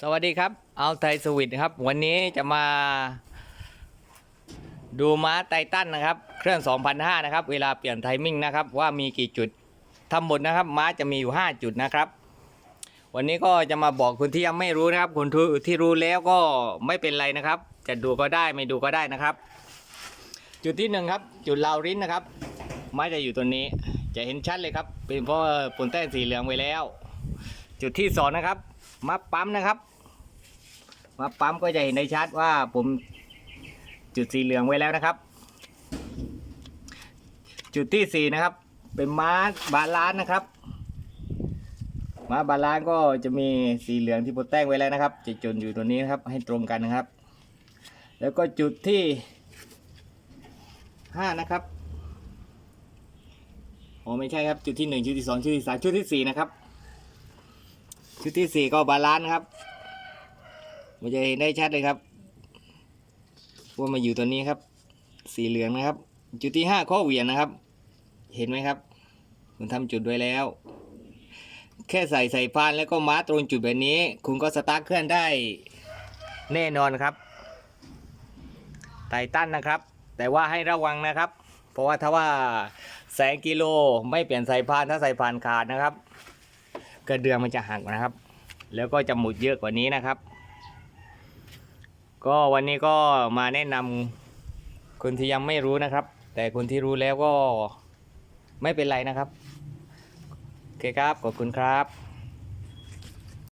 สวัสดีครับ เอาไทยสวิตครับ วันนี้จะมา ดูม้าไททันนะครับ เครื่อง2,500นะครับ เวลาเปลี่ยนไทมิ่งนะครับ ว่ามีกี่จุดทั้งหมดนะครับ ม้าจะมีอยู่ 5 จุดนะครับ วันนี้ก็จะมาบอกคนที่ยังไม่รู้นะครับ คนที่รู้แล้วก็ไม่เป็นไรนะครับ จะดูก็ได้ไม่ดูก็ได้นะครับ จุดที่หนึ่งครับ จุดลาวริ้นนะครับ ม้าจะอยู่ตัวนี้ จะเห็นชัดเลยครับ เป็นเพราะปนแต้นสีเหลืองไว้แล้ว จุดที่สองนะครับ มาปั๊มนะครับ มาปั๊มก็จะเห็นได้ชัดว่าผมจุดสีเหลืองไว้แล้วนะครับ จุดที่สี่นะครับ เป็นม้าบาลานซ์นะครับม้าบาลานซ์ก็จะมีสีเหลืองที่ผมแต่งไว้แล้วนะครับ จะจนอยู่ตัวนี้นะครับให้ตรงกันนะครับ แล้วก็จุดที่ห้านะครับโอ้ไม่ใช่ครับ จุดที่หนึ่งจุดที่สองจุดที่สามจุดที่สี่นะครับ ชุดที่สี่ก็บาลานซ์ครับ มันจะเห็นได้ชัดเลยครับว่ามาอยู่ตัวนี้ครับ สีเหลืองนะครับ จุดที่ห้าข้อเหวี่ยงนะครับ เห็นไหมครับผมทำจุดไว้แล้ว แค่ใส่ใส่พานแล้วก็มาตรงจุดแบบนี้ คุณก็สตาร์ทเครื่องได้แน่นอนครับไททันนะครับ แต่ว่าให้ระวังนะครับ เพราะว่าถ้าว่าแสงกิโลไม่เปลี่ยนสายพานถ้าสายพานขาดนะครับ กระเดืองมันจะหักนะครับ แล้วก็จะหมุดเยอะกว่านี้นะครับ ก็วันนี้ก็มาแนะนำคนที่ยังไม่รู้นะครับ แต่คนที่รู้แล้วก็ไม่เป็นไรนะครับโอเคครับขอบคุณครับ